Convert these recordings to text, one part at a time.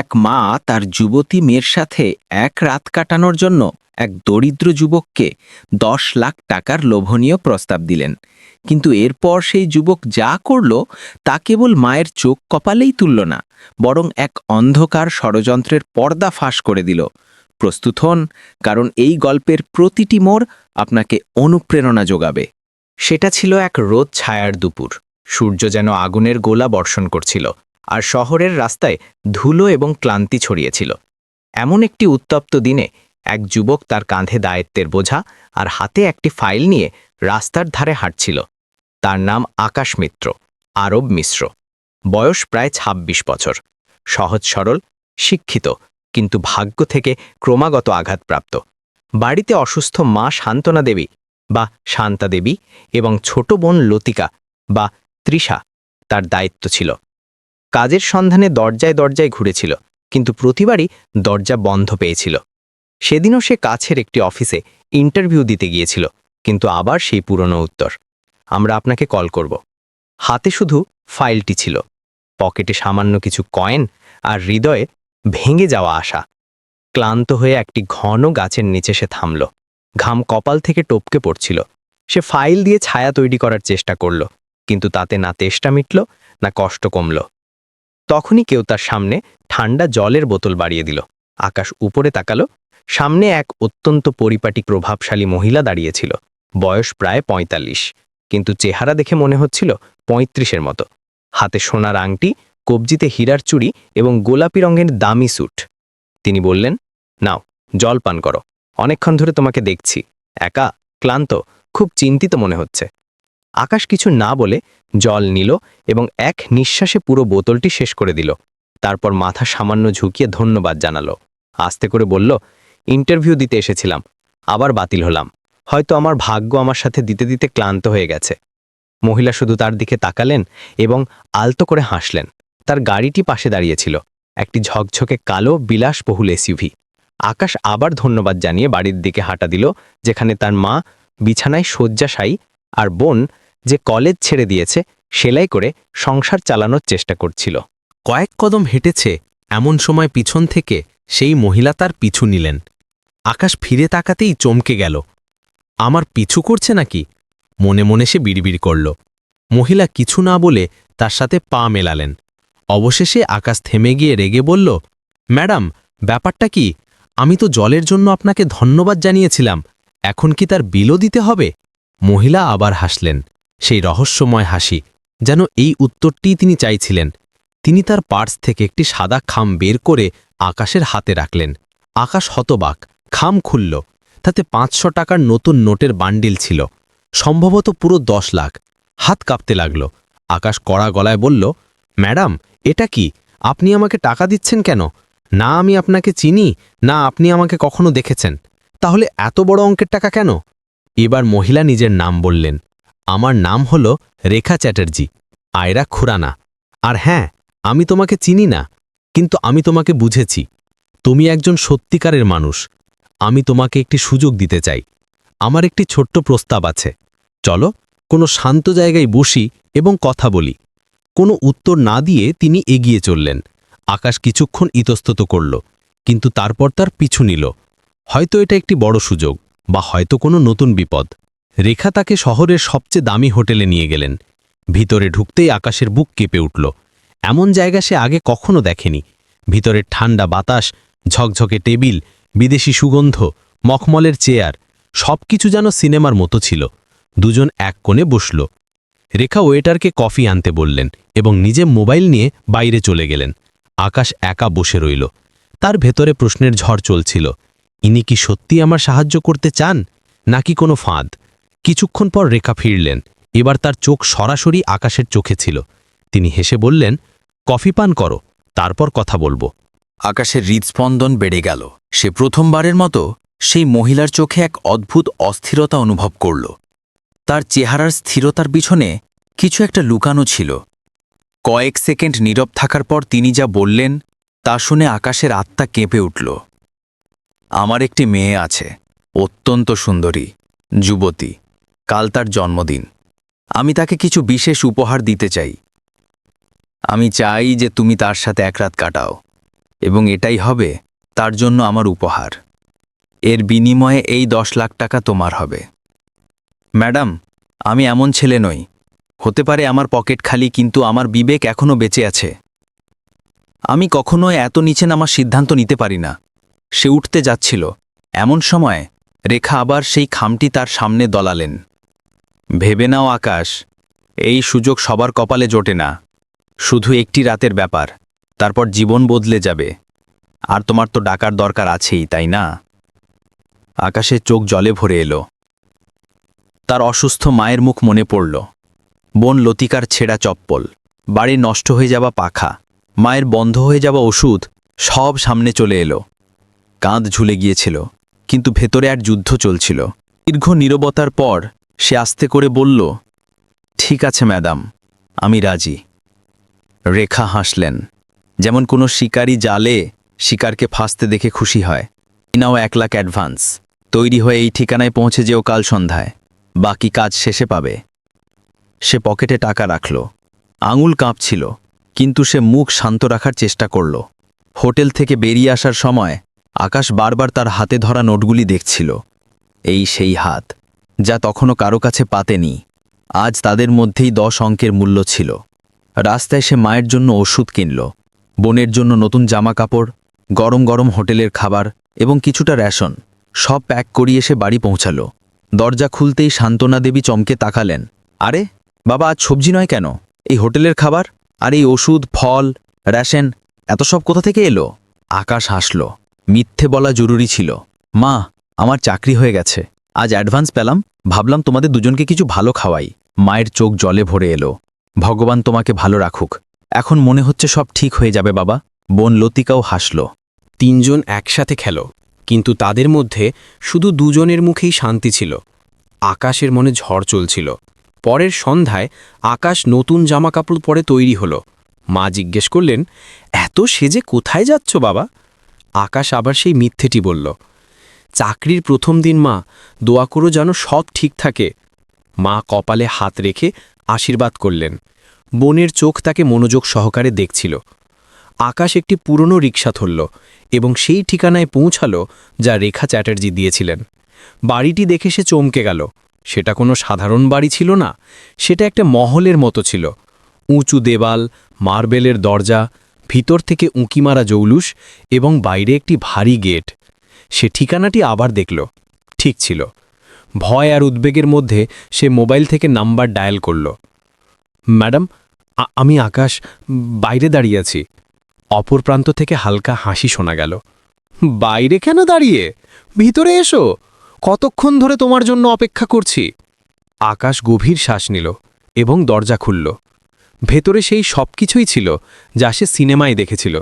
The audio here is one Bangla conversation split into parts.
এক মা তার যুবতী মেয়ের সাথে এক রাত কাটানোর জন্য এক দরিদ্র যুবককে দশ লাখ টাকার লোভনীয় প্রস্তাব দিলেন। কিন্তু এরপর সেই যুবক যা করল তা কেবল মায়ের চোখ কপালেই তুলল না, বরং এক অন্ধকার ষড়যন্ত্রের পর্দা ফাঁস করে দিল। প্রস্তুত হন, কারণ এই গল্পের প্রতিটি মোড় আপনাকে অনুপ্রেরণা যোগাবে। সেটা ছিল এক রোদ ছায়ার দুপুর। সূর্য যেন আগুনের গোলা বর্ষণ করছিল। আর শহরের রাস্তায় ধুলো এবং ক্লান্তি ছড়িয়েছিল। এমন একটি উত্তপ্ত দিনে এক যুবক তার কাঁধে দায়িত্বের বোঝা আর হাতে একটি ফাইল নিয়ে রাস্তার ধারে হাঁটছিল। তার নাম আকাশ মিত্র, আরব মিশ্র। বয়স প্রায় ২৬ বছর। সহজ সরল, শিক্ষিত, কিন্তু ভাগ্য থেকে ক্রমাগত আঘাতপ্রাপ্ত। বাড়িতে অসুস্থ মা শান্তনা দেবী বা শান্তা দেবী এবং ছোট বোন লতিকা বা তৃষা তার দায়িত্ব ছিল। কাজের সন্ধানে দরজায় দরজায় ঘুরেছিল, কিন্তু প্রতিবারই দরজা বন্ধ পেয়েছিল। সেদিনও সে কাছের একটি অফিসে ইন্টারভিউ দিতে গিয়েছিল, কিন্তু আবার সেই পুরনো উত্তর। আমরা আপনাকে কল করব। হাতে শুধু ফাইলটি ছিল। পকেটে সামান্য কিছু কয়েন আর হৃদয়ে ভেঙে যাওয়া আশা। ক্লান্ত হয়ে একটি ঘন গাছের নিচে সে থামল। ঘাম কপাল থেকে টপকে পড়ছিল। সে ফাইল দিয়ে ছায়া তৈরি করার চেষ্টা করল, কিন্তু তাতে না তেষ্টা মিটল, না কষ্ট কমল। তখনই কেউ তার সামনে ঠান্ডা জলের বোতল বাড়িয়ে দিল। আকাশ উপরে তাকালো, সামনে এক অত্যন্ত পরিপাটি প্রভাবশালী মহিলা দাঁড়িয়েছিল। বয়স প্রায় পঁয়তাল্লিশ, কিন্তু চেহারা দেখে মনে হচ্ছিল পঁয়ত্রিশের মতো। হাতে সোনার আংটি, কবজিতে হীরার চুড়ি এবং গোলাপি রঙের দামি স্যুট। তিনি বললেন, নাও, জল পান করো। অনেকক্ষণ ধরে তোমাকে দেখছি। একা, ক্লান্ত, খুব চিন্তিত মনে হচ্ছে। আকাশ কিছু না বলে জল নিল এবং এক নিঃশ্বাসে পুরো বোতলটি শেষ করে দিল। তারপর মাথা সামান্য ঝুঁকিয়ে ধন্যবাদ জানালো। আস্তে করে বলল, ইন্টারভিউ দিতে এসেছিলাম, আবার বাতিল হলাম। হয়তো আমার ভাগ্য আমার সাথে দিতে দিতে ক্লান্ত হয়ে গেছে। মহিলা শুধু তার দিকে তাকালেন এবং আলতো করে হাসলেন। তার গাড়িটি পাশে দাঁড়িয়েছিল, একটি ঝকঝকে কালো, বিলাসবহুল এসইউভি আকাশ আবার ধন্যবাদ জানিয়ে বাড়ির দিকে হাঁটা দিল, যেখানে তার মা বিছানায় শয্যাশায়ী আর বোন যে কলেজ ছেড়ে দিয়েছে, সেলাই করে সংসার চালানোর চেষ্টা করছিল। কয়েক কদম হেঁটেছে, এমন সময় পিছন থেকে সেই মহিলা তার পিছু নিলেন। আকাশ ফিরে তাকাতেই চমকে গেল। আমার পিছু করছে নাকি? মনে মনে সে বিড়বিড় করল। মহিলা কিছু না বলে তার সাথে পা মেলালেন। অবশেষে আকাশ থেমে গিয়ে রেগে বলল, ম্যাডাম, ব্যাপারটা কি? আমি তো জলের জন্য আপনাকে ধন্যবাদ জানিয়েছিলাম। এখন কি তার বিলও দিতে হবে? মহিলা আবার হাসলেন। সেই রহস্যময় হাসি, যেন এই উত্তরটিই তিনি চাইছিলেন। তিনি তার পার্স থেকে একটি সাদা খাম বের করে আকাশের হাতে রাখলেন। আকাশ হতবাক, খাম খুলল, তাতে পাঁচশো টাকার নতুন নোটের বান্ডিল ছিল। সম্ভবত পুরো দশ লাখ। হাত কাঁপতে লাগল। আকাশ কড়া গলায় বলল, ম্যাডাম, এটা কি? আপনি আমাকে টাকা দিচ্ছেন কেন? না আমি আপনাকে চিনি, না আপনি আমাকে কখনো দেখেছেন। তাহলে এত বড় অঙ্কের টাকা কেন? এবার মহিলা নিজের নাম বললেন। আমার নাম হল রেখা চ্যাটার্জি, আয়রা খুরানা। আর হ্যাঁ আমি তোমাকে চিনি না, কিন্তু আমি তোমাকে বুঝেছি। তুমি একজন সত্যিকারের মানুষ। আমি তোমাকে একটি সুযোগ দিতে চাই। আমার একটি ছোট্ট প্রস্তাব আছে। চলো, কোনো শান্ত জায়গায় বসি এবং কথা বলি। কোনো উত্তর না দিয়ে তিনি এগিয়ে চললেন। আকাশ কিছুক্ষণ ইতস্তত করল, কিন্তু তারপর তার পিছু নিল। হয়তো এটা একটি বড় সুযোগ, বা হয়তো কোনো নতুন বিপদ। রেখা তাকে শহরের সবচেয়ে দামি হোটেলে নিয়ে গেলেন। ভিতরে ঢুকতেই আকাশের বুক কেঁপে উঠল। এমন জায়গা সে আগে কখনো দেখেনি। ভিতরের ঠান্ডা বাতাস, ঝকঝকে টেবিল, বিদেশি সুগন্ধ, মখমলের চেয়ার, সবকিছু যেন সিনেমার মতো ছিল। দুজন এক কোণে বসল। রেখা ওয়েটারকে কফি আনতে বললেন এবং নিজে মোবাইল নিয়ে বাইরে চলে গেলেন। আকাশ একা বসে রইল। তার ভেতরে প্রশ্নের ঝড় চলছিল। ইনি কি সত্যি আমার সাহায্য করতে চান? নাকি কোনো ফাঁদ? কিছুক্ষণ পর রেখা ফিরলেন। এবার তার চোখ সরাসরি আকাশের চোখে ছিল। তিনি হেসে বললেন, কফি পান করো, তারপর কথা বলব। আকাশের হৃদস্পন্দন বেড়ে গেল। সে প্রথমবারের মতো সেই মহিলার চোখে এক অদ্ভুত অস্থিরতা অনুভব করল। তার চেহারার স্থিরতার পিছনে কিছু একটা লুকানো ছিল। কয়েক সেকেন্ড নীরব থাকার পর তিনি যা বললেন, তা শুনে আকাশের আত্মা কেঁপে উঠল। আমার একটি মেয়ে আছে, অত্যন্ত সুন্দরী, যুবতী। কাল তার জন্মদিন। আমি তাকে কিছু বিশেষ উপহার দিতে চাই। আমি চাই যে তুমি তার সাথে এক রাত কাটাও, এবং এটাই হবে তার জন্য আমার উপহার। এর বিনিময়ে এই দশ লাখ টাকা তোমার হবে। ম্যাডাম, আমি এমন ছেলে নই। হতে পারে আমার পকেট খালি, কিন্তু আমার বিবেক এখনও বেঁচে আছে। আমি কখনো এত নিচে নামার সিদ্ধান্ত নিতে পারি না। সে উঠতে যাচ্ছিল। এমন সময় রেখা আবার সেই খামটি তার সামনে দলালেন। ভেবে নাও আকাশ, এই সুযোগ সবার কপালে জোটে না। শুধু একটি রাতের ব্যাপার, তারপর জীবন বদলে যাবে। আর তোমার তো ডাকার দরকার আছেই, তাই না? আকাশের চোখ জলে ভরে এলো। তার অসুস্থ মায়ের মুখ মনে পড়ল। বোন লতিকার ছেঁড়া চপ্পল, বাড়ি নষ্ট হয়ে যাওয়া পাখা, মায়ের বন্ধ হয়ে যাওয়া ওষুধ, সব সামনে চলে এলো। কাঁধ ঝুলে গিয়েছিল, কিন্তু ভেতরে আর যুদ্ধ চলছিল। দীর্ঘ নীরবতার পর সে আস্তে করে বলল, ঠিক আছে, ম্যাডাম, আমি রাজি। রেখা হাসলেন। যেমন কোনো শিকারী জালে শিকারকে ফাঁসতে দেখে খুশি হয়। ইনাও এক লাখ অ্যাডভান্স। তৈরি হয়ে এই ঠিকানায় পৌঁছে যেও কাল সন্ধ্যায়। বাকি কাজ শেষে পাবে। সে পকেটে টাকা রাখল। আঙুল কাঁপছিল, কিন্তু সে মুখ শান্ত রাখার চেষ্টা করল। হোটেল থেকে বেরিয়ে আসার সময় আকাশ বারবার তার হাতে ধরা নোটগুলি দেখছিল। এই সেই হাত। যা তখনও কারও কাছে পাতেনি। আজ তাদের মধ্যেই দশ অঙ্কের মূল্য ছিল। রাস্তায় সে মায়ের জন্য ওষুধ কিনল, বোনের জন্য নতুন জামা কাপড় গরম গরম হোটেলের খাবার এবং কিছুটা রেশন, সব প্যাক করিয়ে সে বাড়ি পৌঁছালো। দরজা খুলতেই শান্তনা দেবী চমকে তাকালেন। আরে, বাবা, আজ সবজি নয় কেন? এই হোটেলের খাবার আর এই ওষুধ, ফল, রেশন, এত সব কোথা থেকে এলো? আকাশ হাসল। মিথ্যে বলা জরুরি ছিল। মা, আমার চাকরি হয়ে গেছে। আজ অ্যাডভান্স পেলাম, ভাবলাম তোমাদের দুজনকে কিছু ভালো খাওয়াই। মায়ের চোখ জলে ভরে এলো। ভগবান তোমাকে ভালো রাখুক। এখন মনে হচ্ছে সব ঠিক হয়ে যাবে বাবা। বোন লতিকাও হাসল। তিনজন একসাথে খেল, কিন্তু তাদের মধ্যে শুধু দুজনের মুখেই শান্তি ছিল। আকাশের মনে ঝড় চলছিল। পরের সন্ধ্যায় আকাশ নতুন জামাকাপড় পরে তৈরি হলো। মা জিজ্ঞেস করলেন, এত সেজে কোথায় যাচ্ছ বাবা? আকাশ আবার সেই মিথ্যেটি বলল চাকরির প্রথম দিন মা, দোয়া করো যেন সব ঠিক থাকে। মা কপালে হাত রেখে আশীর্বাদ করলেন। বোনের চোখ তাকে মনোযোগ সহকারে দেখছিল। আকাশ একটি পুরনো রিক্সা ধরল এবং সেই ঠিকানায় পৌঁছালো যা রেখা চ্যাটার্জি দিয়েছিলেন। বাড়িটি দেখে সে চমকে গেল। সেটা কোনো সাধারণ বাড়ি ছিল না, সেটা একটা মহলের মতো ছিল। উঁচু দেওয়াল, মার্বেলের দরজা, ভিতর থেকে উঁকি মারা জৌলুস এবং বাইরে একটি ভারী গেট। সে ঠিকানাটি আবার দেখল। ঠিক ছিল। ভয় আর উদ্বেগের মধ্যে সে মোবাইল থেকে নাম্বার ডায়াল করল। ম্যাডাম আমি আকাশ, বাইরে দাঁড়িয়ে আছি। অপর প্রান্ত থেকে হালকা হাসি শোনা গেল। বাইরে কেন দাঁড়িয়ে? ভিতরে এসো। কতক্ষণ ধরে তোমার জন্য অপেক্ষা করছি? আকাশ গভীর শ্বাস নিল এবং দরজা খুলল। ভেতরে সেই সব কিছুই ছিল যা সে সিনেমায় দেখেছিল।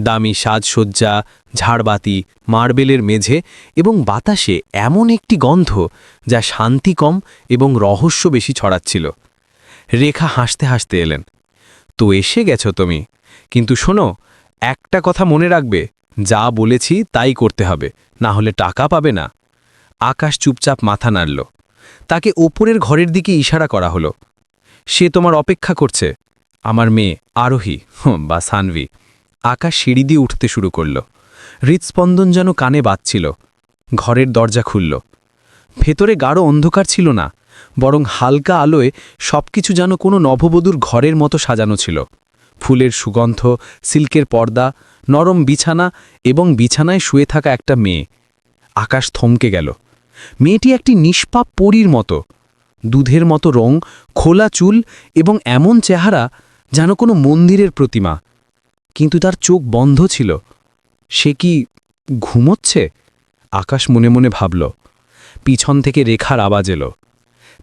দামি সাজসজ্জা, ঝাড়বাতি, মার্বেলের মেঝে এবং বাতাসে এমন একটি গন্ধ যা শান্তি কম এবং রহস্য বেশি ছড়াচ্ছিল। রেখা হাসতে হাসতে এলেন, তো এসে গেছো তুমি। কিন্তু শোনো, একটা কথা মনে রাখবে, যা বলেছি তাই করতে হবে, না হলে টাকা পাবে না। আকাশ চুপচাপ মাথা নাড়ল। তাকে ওপরের ঘরের দিকে ইশারা করা হলো। সে তোমার অপেক্ষা করছে, আমার মেয়ে, আরোহী বা সানভি। আকাশ সিঁড়ি দিয়ে উঠতে শুরু করল। হৃৎস্পন্দন যেন কানে বাজছিল। ঘরের দরজা খুলল। ভেতরে গাঢ় অন্ধকার ছিল না, বরং হালকা আলোয় সবকিছু যেন কোনো নববধূর ঘরের মতো সাজানো ছিল। ফুলের সুগন্ধ, সিল্কের পর্দা, নরম বিছানা এবং বিছানায় শুয়ে থাকা একটা মেয়ে। আকাশ থমকে গেল। মেয়েটি একটি নিষ্পাপ পরীর মতো। দুধের মতো রং, খোলা চুল এবং এমন চেহারা যেন কোনো মন্দিরের প্রতিমা। কিন্তু তার চোখ বন্ধ ছিল। সে কি ঘুমোচ্ছে? আকাশ মনে মনে ভাবল। পিছন থেকে রেখার আওয়াজ এলো।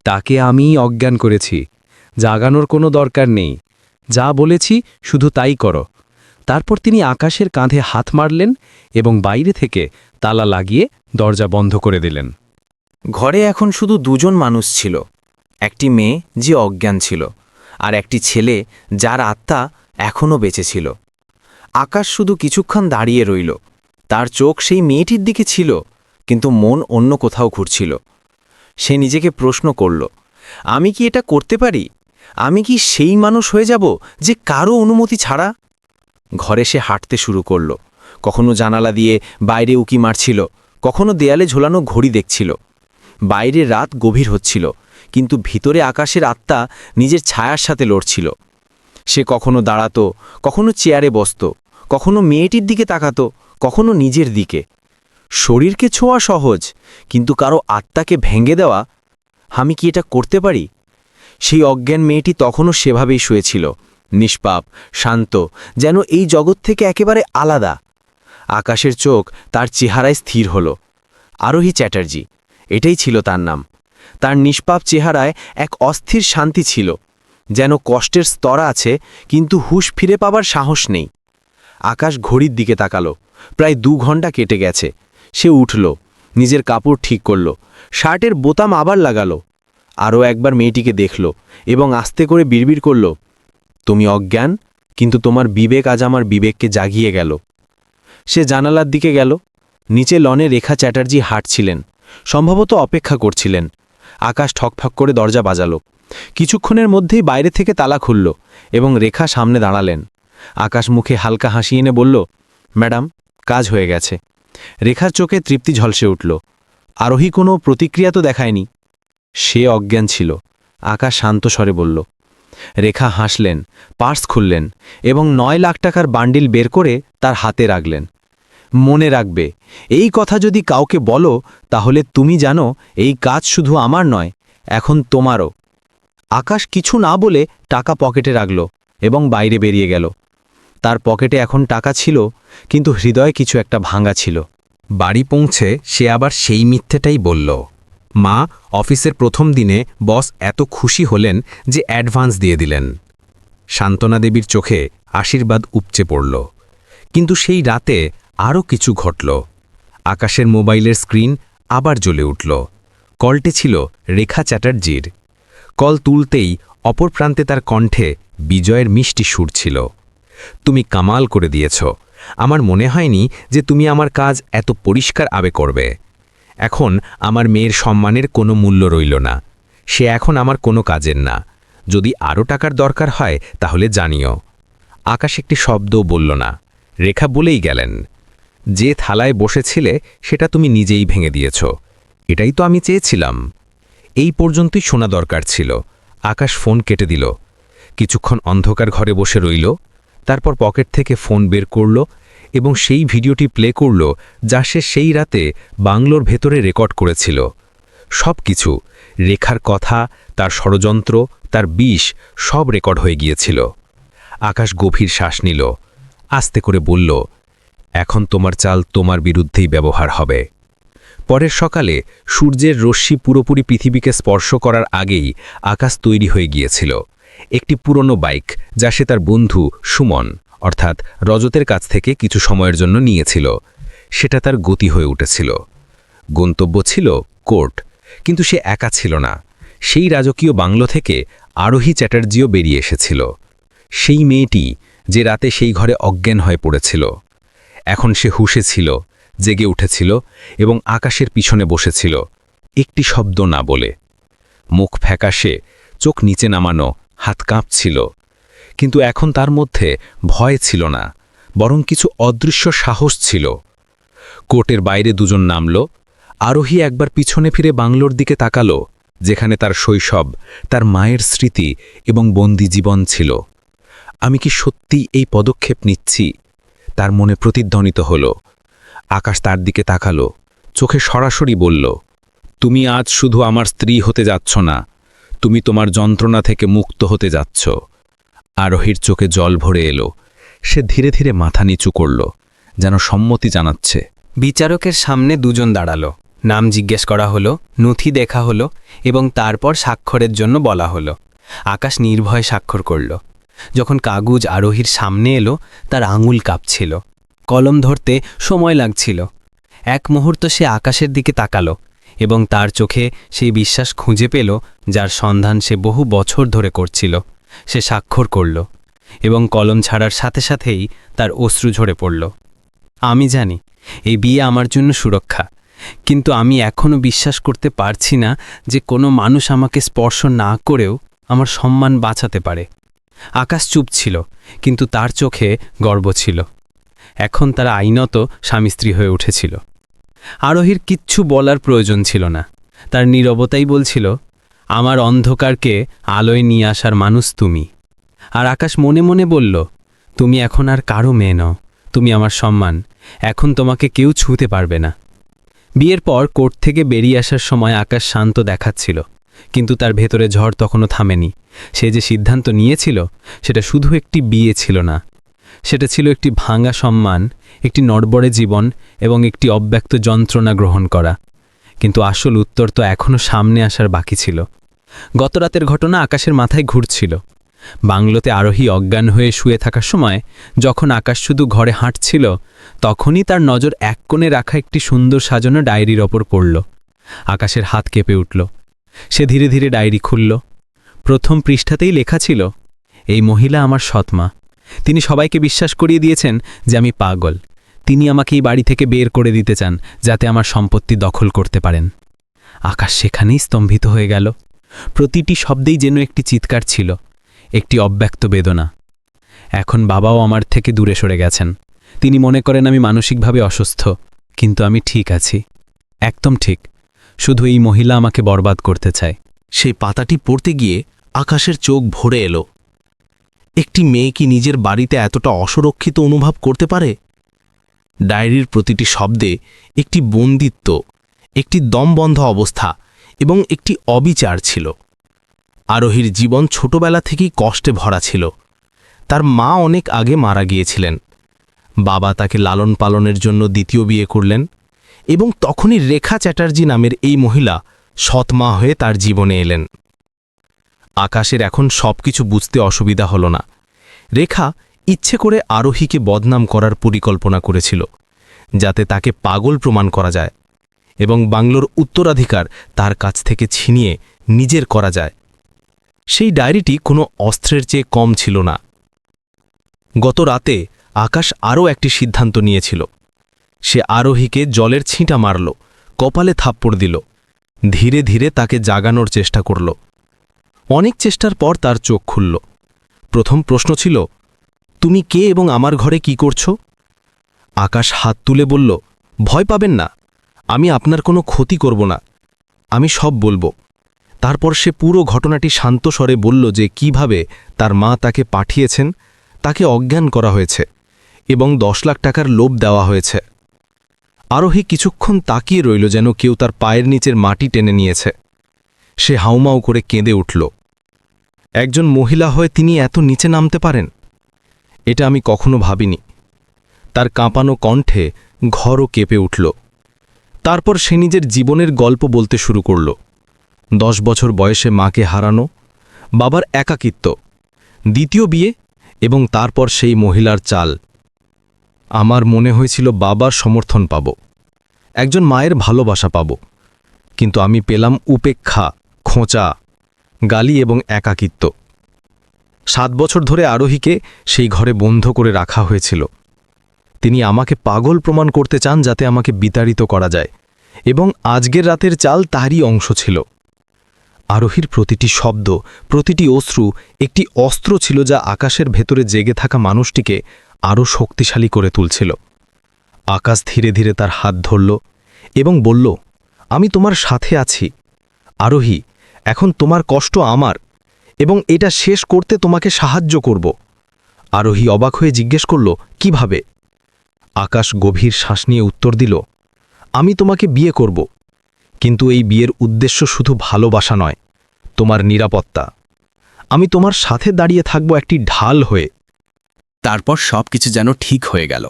তাকে আমিই অজ্ঞান করেছি। জাগানোর কোনো দরকার নেই। যা বলেছি শুধু তাই করো। তারপর তিনি আকাশের কাঁধে হাত মারলেন এবং বাইরে থেকে তালা লাগিয়ে দরজা বন্ধ করে দিলেন। ঘরে এখন শুধু দুজন মানুষ ছিল। একটি মেয়ে যে অজ্ঞান ছিল, আর একটি ছেলে যার আত্মা এখনও বেঁচে ছিল। আকাশ শুধু কিছুক্ষণ দাঁড়িয়ে রইল। তার চোখ সেই মেয়েটির দিকে ছিল, কিন্তু মন অন্য কোথাও ঘুরছিল। সে নিজেকে প্রশ্ন করল, আমি কি এটা করতে পারি? আমি কি সেই মানুষ হয়ে যাব যে কারও অনুমতি ছাড়া? ঘরে সে হাঁটতে শুরু করল। কখনো জানালা দিয়ে বাইরে উকি মারছিল, কখনো দেয়ালে ঝোলানো ঘড়ি দেখছিল। বাইরে রাত গভীর হচ্ছিল, কিন্তু ভিতরে আকাশের আত্মা নিজের ছায়ার সাথে লড়ছিল। সে কখনো দাঁড়াতো, কখনো চেয়ারে বসতো, কখনো মেয়েটির দিকে তাকাতো, কখনো নিজের দিকে। শরীরকে ছোঁয়া সহজ, কিন্তু কারও আত্মাকে ভেঙে দেওয়া, আমি কি এটা করতে পারি? সেই অজ্ঞান মেয়েটি তখনও সেভাবেই শুয়েছিল, নিষ্পাপ, শান্ত, যেন এই জগৎ থেকে একেবারে আলাদা। আকাশের চোখ তার চেহারায় স্থির হল। আরোহী চ্যাটার্জি, এটাই ছিল তার নাম। তার নিষ্পাপ চেহারায় এক অস্থির শান্তি ছিল। যেন কষ্টের স্তর আছে, কিন্তু হুশ ফিরে পাবার সাহস নেই। আকাশ ঘড়ির দিকে তাকালো। প্রায় দু ঘণ্টা কেটে গেছে। সে উঠল, নিজের কাপড় ঠিক করল, শার্টের বোতাম আবার লাগালো। আরও একবার মেয়েটিকে দেখল এবং আস্তে করে বিড়বিড় করল, তুমি অজ্ঞান, কিন্তু তোমার বিবেক আজ আমার বিবেককে জাগিয়ে গেল। সে জানালার দিকে গেল। নিচে লনে রেখা চ্যাটার্জি হাঁটছিলেন। সম্ভবত অপেক্ষা করছিলেন। আকাশ ঠকঠক করে দরজা বাজালো। কিছুক্ষণের মধ্যেই বাইরে থেকে তালা খুলল এবং রেখা সামনে দাঁড়ালেন। আকাশ মুখে হালকা হাসি এনে বলল, ম্যাডাম, কাজ হয়ে গেছে। রেখার চোখে তৃপ্তি ঝলসে উঠল। আরোহী কোনো প্রতিক্রিয়া তো দেখায়নি। সে অজ্ঞান ছিল। আকাশ শান্ত স্বরে বলল, রেখা হাসলেন, পার্স খুললেন এবং নয় লাখ টাকার বান্ডিল বের করে তার হাতে রাখলেন। মনে রাখবে, এই কথা যদি কাউকে বলো, তাহলে তুমি জানো, এই কাজ শুধু আমার নয়, এখন তোমারও। আকাশ কিছু না বলে টাকা পকেটে রাখল এবং বাইরে বেরিয়ে গেল। তার পকেটে এখন টাকা ছিল, কিন্তু হৃদয়ে কিছু একটা ভাঙা ছিল। বাড়ি পৌঁছে সে আবার সেই মিথ্যেটাই বলল, মা, অফিসের প্রথম দিনে বস এত খুশি হলেন যে অ্যাডভান্স দিয়ে দিলেন। শান্তনা দেবীর চোখে আশীর্বাদ উপচে পড়ল। কিন্তু সেই রাতে আরও কিছু ঘটল। আকাশের মোবাইলের স্ক্রিন আবার জ্বলে উঠল। কলটি ছিল রেখা চ্যাটার্জির। কল তুলতেই অপর প্রান্তে তার কণ্ঠে বিজয়ের মিষ্টি সুর ছিল। তুমি কামাল করে দিয়েছ। আমার মনে হয়নি যে তুমি আমার কাজ এত পরিষ্কার আবে করবে। এখন আমার মেয়ের সম্মানের কোনো মূল্য রইল না। সে এখন আমার কোনো কাজের না। যদি আরও টাকার দরকার হয়, তাহলে জানিও। আকাশ একটি শব্দও বলল না। রেখা বলেই গেলেন, যে থালায় বসেছিলে, সেটা তুমি নিজেই ভেঙে দিয়েছ। এটাই তো আমি চেয়েছিলাম। এই পর্যন্তই শোনা দরকার ছিল। আকাশ ফোন কেটে দিল। কিছুক্ষণ অন্ধকার ঘরে বসে রইল। তারপর পকেট থেকে ফোন বের করল এবং সেই ভিডিওটি প্লে করল যা সে সেই রাতে বাংলোর ভেতরে রেকর্ড করেছিল। সব কিছু রেখার কথা, তার ষড়যন্ত্র, তার বিষ, সব রেকর্ড হয়ে গিয়েছিল। আকাশ গভীর শ্বাস নিল, আস্তে করে বলল, এখন তোমার চাল তোমার বিরুদ্ধেই ব্যবহার হবে। পরের সকালে সূর্যের রশ্মি পুরোপুরি পৃথিবীকে স্পর্শ করার আগেই আকাশ তৈরি হয়ে গিয়েছিল। একটি পুরনো বাইক, যা সে তার বন্ধু সুমন, অর্থাৎ রজতের কাছ থেকে কিছু সময়ের জন্য নিয়েছিল। সেটা তার গতি হয়ে উঠেছিল। গন্তব্য ছিল কোর্ট, কিন্তু সে একা ছিল না। সেই রাজকীয় বাংলো থেকে আরোহী চ্যাটার্জিও বেরিয়ে এসেছিল। সেই মেয়েটি যে রাতে সেই ঘরে অজ্ঞান হয়ে পড়েছিল। এখন সে হুশে ছিল জেগে উঠেছিল এবং আকাশের পিছনে বসেছিল। একটি শব্দ না বলে। মুখ ফ্যাকাশে, চোখ নিচে নামানো, হাত কাঁপছিল। কিন্তু এখন তার মধ্যে ভয় ছিল না, বরং কিছু অদৃশ্য সাহস ছিল। কোর্টের বাইরে দুজন নামল। আরোহী একবার পিছনে ফিরে বাংলোর দিকে তাকালো, যেখানে তার শৈশব, তার মায়ের স্মৃতি এবং বন্দি জীবন ছিল। আমি কি সত্যি এই পদক্ষেপ নিচ্ছি? তার মনে প্রতিধ্বনিত হল। আকাশ তার দিকে তাকালো, চোখে সরাসরি বলল, তুমি আজ শুধু আমার স্ত্রী হতে যাচ্ছ না, তুমি তোমার যন্ত্রণা থেকে মুক্ত হতে যাচ্ছ। আরোহীর চোখে জল ভরে এলো, সে ধীরে ধীরে মাথা নিচু করল, যেন সম্মতি জানাচ্ছে। বিচারকের সামনে দুজন দাঁড়াল, নাম জিজ্ঞেস করা হলো, নথি দেখা হলো এবং তারপর স্বাক্ষরের জন্য বলা হলো। আকাশ নির্ভয় স্বাক্ষর করল। যখন কাগজ আরোহীর সামনে এলো, তার আঙুল কাঁপছিল। কলম ধরতে সময় লাগছিল। এক মুহূর্ত সে আকাশের দিকে তাকালো এবং তার চোখে সেই বিশ্বাস খুঁজে পেল যার সন্ধান সে বহু বছর ধরে করছিল। সে স্বাক্ষর করল এবং কলম ছাড়ার সাথে সাথেই তার অশ্রু ঝরে পড়ল। আমি জানি, এই বিয়ে আমার জন্য সুরক্ষা, কিন্তু আমি এখনও বিশ্বাস করতে পারছি না যে কোনো মানুষ আমাকে স্পর্শ না করেও আমার সম্মান বাঁচাতে পারে। আকাশ চুপ ছিল, কিন্তু তার চোখে গর্ব ছিল। এখন তারা আইনত স্বামী স্ত্রী হয়ে উঠেছিল। আরোহীর কিচ্ছু বলার প্রয়োজন ছিল না। তার নীরবতাই বলছিল, আমার অন্ধকারকে আলোয় নিয়ে আসার মানুষ তুমি। আর আকাশ মনে মনে বলল, তুমি এখন আর কারও মেয়ে নও, তুমি আমার সম্মান, এখন তোমাকে কেউ ছুঁতে পারবে না। বিয়ের পর কোর্ট থেকে বেরিয়ে আসার সময় আকাশ শান্ত দেখাচ্ছিল, কিন্তু তার ভেতরে ঝড় তখনও থামেনি। সে যে সিদ্ধান্ত নিয়েছিল, সেটা শুধু একটি বিয়ে ছিল না সেটা ছিল একটি ভাঙা সম্মান, একটি নড়বড়ে জীবন এবং একটি অব্যক্ত যন্ত্রণা গ্রহণ করা। কিন্তু আসল উত্তর তো এখনও সামনে আসার বাকি ছিল। গত রাতের ঘটনা আকাশের মাথায় ঘুরছিল। বাংলোতে আরোহী অজ্ঞান হয়ে শুয়ে থাকার সময় যখন আকাশ শুধু ঘরে হাঁটছিল, তখনই তার নজর এক কোণে রাখা একটি সুন্দর সাজানো ডায়েরির ওপর পড়ল। আকাশের হাত কেঁপে উঠল। সে ধীরে ধীরে ডায়েরি খুলল। প্রথম পৃষ্ঠাতেই লেখা ছিল, এই মহিলা আমার সৎমা তিনি সবাইকে বিশ্বাস করিয়ে দিয়েছেন যে আমি পাগল। তিনি আমাকে এই বাড়ি থেকে বের করে দিতে চান, যাতে আমার সম্পত্তি দখল করতে পারেন। আকাশ সেখানেই স্তম্ভিত হয়ে গেল। প্রতিটি শব্দেই যেন একটি চিৎকার ছিল, একটি অব্যক্ত বেদনা। এখন বাবাও আমার থেকে দূরে সরে গেছেন। তিনি মনে করেন আমি মানসিকভাবে অসুস্থ, কিন্তু আমি ঠিক আছি। একদম ঠিক। শুধু এই মহিলা আমাকে বরবাদ করতে চায়। সেই পাতাটি পড়তে গিয়ে আকাশের চোখ ভরে এলো। একটি মেয়ে কি নিজের বাড়িতে এতটা অসুরক্ষিত অনুভব করতে পারে? ডায়েরির প্রতিটি শব্দে একটি বন্দিত্ব, একটি দমবন্ধ অবস্থা এবং একটি অবিচার ছিল। আরোহীর জীবন ছোটবেলা থেকেই কষ্টে ভরা ছিল। তার মা অনেক আগে মারা গিয়েছিলেন। বাবা তাকে লালন পালনের জন্য দ্বিতীয় বিয়ে করলেন এবং তখনই রেখা চ্যাটার্জি নামের এই মহিলা সৎমা হয়ে তার জীবনে এলেন। আকাশের এখন সবকিছু বুঝতে অসুবিধা হল না। রেখা ইচ্ছে করে আরোহীকে বদনাম করার পরিকল্পনা করেছিল, যাতে তাকে পাগল প্রমাণ করা যায় এবং বাংলোর উত্তরাধিকার তার কাছ থেকে ছিনিয়ে নিজের করা যায়। সেই ডায়েরিটি কোনো অস্ত্রের চেয়ে কম ছিল না। গত রাতে আকাশ আরও একটি সিদ্ধান্ত নিয়েছিল। সে আরোহীকে জলের ছিঁটা মারল, কপালে থাপ্পড় দিল, ধীরে ধীরে তাকে জাগানোর চেষ্টা করল। অনেক চেষ্টার পর তার চোখ খুলল। প্রথম প্রশ্ন ছিল, তুমি কে এবং আমার ঘরে কি করছ? আকাশ হাত তুলে বলল, ভয় পাবেন না, আমি আপনার কোনো ক্ষতি করব না, আমি সব বলব। তারপর সে পুরো ঘটনাটি শান্ত স্বরে বলল যে কীভাবে তার মা তাকে পাঠিয়েছেন, তাকে অজ্ঞান করা হয়েছে এবং দশ লাখ টাকার লোভ দেওয়া হয়েছে। আরোহী কিছুক্ষণ তাকিয়ে রইল যেন কেউ তার পায়ের নিচের মাটি টেনে নিয়েছে। সে হাউমাউ করে কেঁদে উঠল। একজন মহিলা হয়ে তিনি এত নিচে নামতে পারেন? এটা আমি কখনো ভাবিনি। তার কাঁপানো কণ্ঠে ঘরও কেঁপে উঠল। তারপর সে নিজের জীবনের গল্প বলতে শুরু করল। দশ বছর বয়সে মাকে হারানো, বাবার একাকিত্ব, দ্বিতীয় বিয়ে এবং তারপর সেই মহিলার চাল। আমার মনে হয়েছিল বাবার সমর্থন পাব। একজন মায়ের ভালোবাসা পাব। কিন্তু আমি পেলাম উপেক্ষা। খোঁচা, গালি এবং একাকিত্ব। সাত বছর ধরে আরোহীকে সেই ঘরে বন্ধ করে রাখা হয়েছিল। তিনি আমাকে পাগল প্রমাণ করতে চান যাতে আমাকে বিতাড়িত করা যায় এবং আজকের রাতের চাল তারই অংশ ছিল। আরোহীর প্রতিটি শব্দ, প্রতিটি অশ্রু একটি অস্ত্র ছিল যা আকাশের ভেতরে জেগে থাকা মানুষটিকে আরও শক্তিশালী করে তুলছিল। আকাশ ধীরে ধীরে তার হাত ধরল এবং বলল, আমি তোমার সাথে আছি। আরোহী এখন তোমার কষ্ট আমার এবং এটা শেষ করতে তোমাকে সাহায্য করব। আরোহী অবাক হয়ে জিজ্ঞেস করল, কীভাবে? আকাশ গভীর শ্বাস নিয়ে উত্তর দিল, আমি তোমাকে বিয়ে করব, কিন্তু এই বিয়ের উদ্দেশ্য শুধু ভালোবাসা নয়, তোমার নিরাপত্তা। আমি তোমার সাথে দাঁড়িয়ে থাকব একটি ঢাল হয়ে। তারপর সবকিছু যেন ঠিক হয়ে গেল।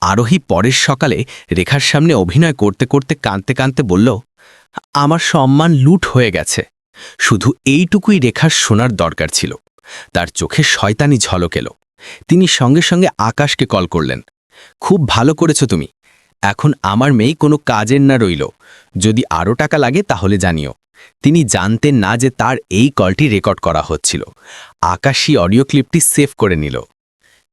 আরোহী পরের সকালে রেখার সামনে অভিনয় করতে করতে কাঁদতে কাঁদতে বলল আমার সম্মান লুট হয়ে গেছে। শুধু এইটুকুই রেখার শোনার দরকার ছিল। তার চোখে শয়তানি ঝলক এলো। তিনি সঙ্গে সঙ্গে আকাশকে কল করলেন। খুব ভালো করেছ তুমি। এখন আমার মেয়ে কোনো কাজের না রইল। যদি আরও টাকা লাগে তাহলে জানিও। তিনি জানতেন না যে তার এই কলটি রেকর্ড করা হচ্ছিল। আকাশী অডিও ক্লিপটি সেভ করে নিল।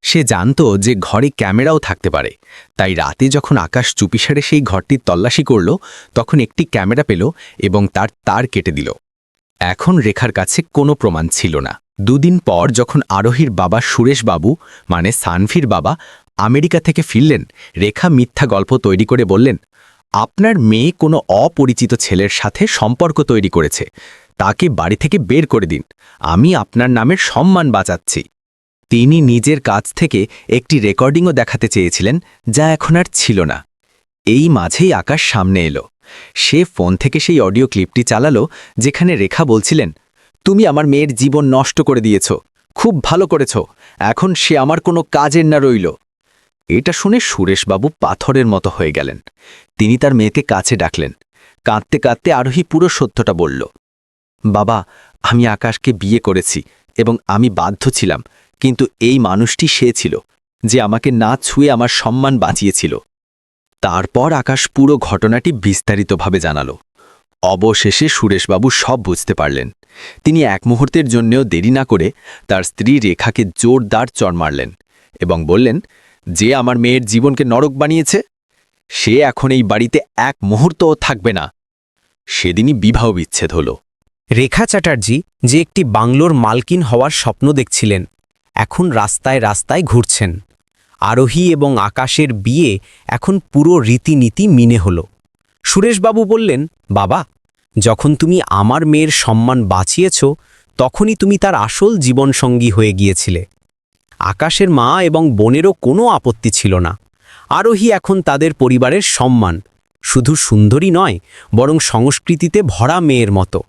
সে জানত যে ঘরে ক্যামেরাও থাকতে পারে। তাই রাতে যখন আকাশ চুপিসারে সেই ঘরটির তল্লাশি করল, তখন একটি ক্যামেরা পেল এবং তার তার কেটে দিল। এখন রেখার কাছে কোনো প্রমাণ ছিল না। দুদিন পর যখন আরোহীর বাবা সুরেশ বাবু মানে সানফির বাবা, আমেরিকা থেকে ফিরলেন, রেখা মিথ্যা গল্প তৈরি করে বললেন, আপনার মেয়ে কোনো অপরিচিত ছেলের সাথে সম্পর্ক তৈরি করেছে। তাকে বাড়ি থেকে বের করে দিন। আমি আপনার নামের সম্মান বাঁচাচ্ছি। তিনি নিজের কাছ থেকে একটি রেকর্ডিংও দেখাতে চেয়েছিলেন, যা এখন আর ছিল না। এই মাঝেই আকাশ সামনে এলো। সে ফোন থেকে সেই অডিও ক্লিপটি চালালো, যেখানে রেখা বলছিলেন, তুমি আমার মেয়ের জীবন নষ্ট করে দিয়েছ, খুব ভালো করেছ, এখন সে আমার কোনো কাজের না রইল। এটা শুনে সুরেশবাবু পাথরের মতো হয়ে গেলেন। তিনি তার মেয়েকে কাছে ডাকলেন। কাঁদতে কাঁদতে আরোহী পুরো সত্যটা বলল, বাবা, আমি আকাশকে বিয়ে করেছি এবং আমি বাধ্য ছিলাম কিন্তু এই মানুষটি সে ছিল, যে আমাকে না ছুঁয়ে আমার সম্মান বাঁচিয়েছিল। তারপর আকাশ পুরো ঘটনাটি বিস্তারিতভাবে জানালো। অবশেষে সুরেশবাবু সব বুঝতে পারলেন। তিনি এক মুহূর্তের জন্যেও দেরি না করে তার স্ত্রী রেখাকে জোরদার চর মারলেন এবং বললেন, যে আমার মেয়ের জীবনকে নরক বানিয়েছে, সে এখন এই বাড়িতে এক মুহূর্তও থাকবে না। সেদিনই বিবাহ বিচ্ছেদ হল। রেখা চ্যাটার্জি যে একটি বাংলোর মালকিন হওয়ার স্বপ্ন দেখছিলেন এখন রাস্তায় রাস্তায় ঘুরছেন। আরোহী এবং আকাশের বিয়ে এখন পুরো রীতিনীতি মিনে হল। সুরেশবাবু বললেন, বাবা, যখন তুমি আমার মেয়ের সম্মান বাঁচিয়েছ, তখনই তুমি তার আসল জীবনসঙ্গী হয়ে গিয়েছিলে। আকাশের মা এবং বোনেরও কোনো আপত্তি ছিল না। আরোহী এখন তাদের পরিবারের সম্মান। শুধু সুন্দরী নয়, বরং সংস্কৃতিতে ভরা মেয়ের মতো।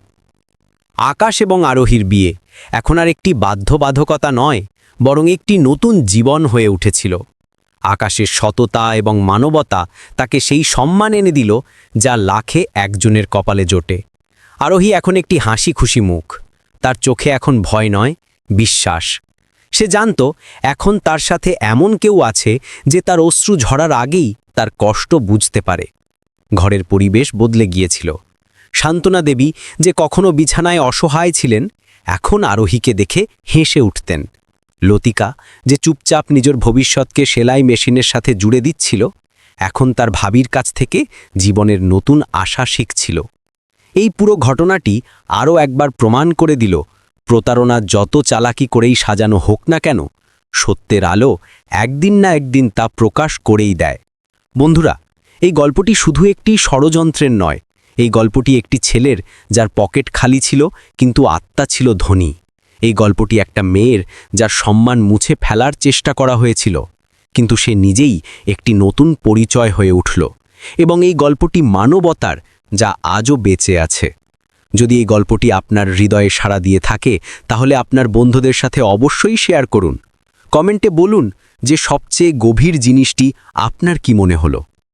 আকাশ এবং আরোহীর বিয়ে। এখন আর একটি বাধ্যবাধকতা নয় বরং একটি নতুন জীবন হয়ে উঠেছিল। আকাশের সততা এবং মানবতা তাকে সেই সম্মান এনে দিল যা লাখে একজনের কপালে জোটে। আরোহী এখন একটি হাসি খুশি মুখ। তার চোখে এখন ভয় নয়, বিশ্বাস। সে জানত, এখন তার সাথে এমন কেউ আছে যে তার অশ্রু ঝরার আগেই তার কষ্ট বুঝতে পারে। ঘরের পরিবেশ বদলে গিয়েছিল। শান্তনা দেবী যে কখনো বিছানায় অসহায় ছিলেন, এখন আরোহীকে দেখে হেসে উঠতেন। লতিকা, যে চুপচাপ নিজের ভবিষ্যৎকে সেলাই মেশিনের সাথে জুড়ে দিচ্ছিল, এখন তার ভাবির কাছ থেকে জীবনের নতুন আশা শিখছিল। এই পুরো ঘটনাটি আরও একবার প্রমাণ করে দিল, প্রতারণা যত চালাকি করেই সাজানো হোক না কেন, সত্যের আলো একদিন না একদিন তা প্রকাশ করেই দেয়। বন্ধুরা, এই গল্পটি শুধু একটি ষড়যন্ত্রের নয়, এই গল্পটি একটি ছেলের, যার পকেট খালি ছিল, কিন্তু আত্মা ছিল ধনী। এই গল্পটি একটা মেয়ের যার সম্মান মুছে ফেলার চেষ্টা করা হয়েছিল। কিন্তু সে নিজেই একটি নতুন পরিচয় হয়ে উঠল এবং এই গল্পটি মানবতার যা আজও বেঁচে আছে। যদি এই গল্পটি আপনার হৃদয়ে সাড়া দিয়ে থাকে, তাহলে আপনার বন্ধুদের সাথে অবশ্যই শেয়ার করুন। কমেন্টে বলুন যে সবচেয়ে গভীর জিনিসটি আপনার কি মনে হলো।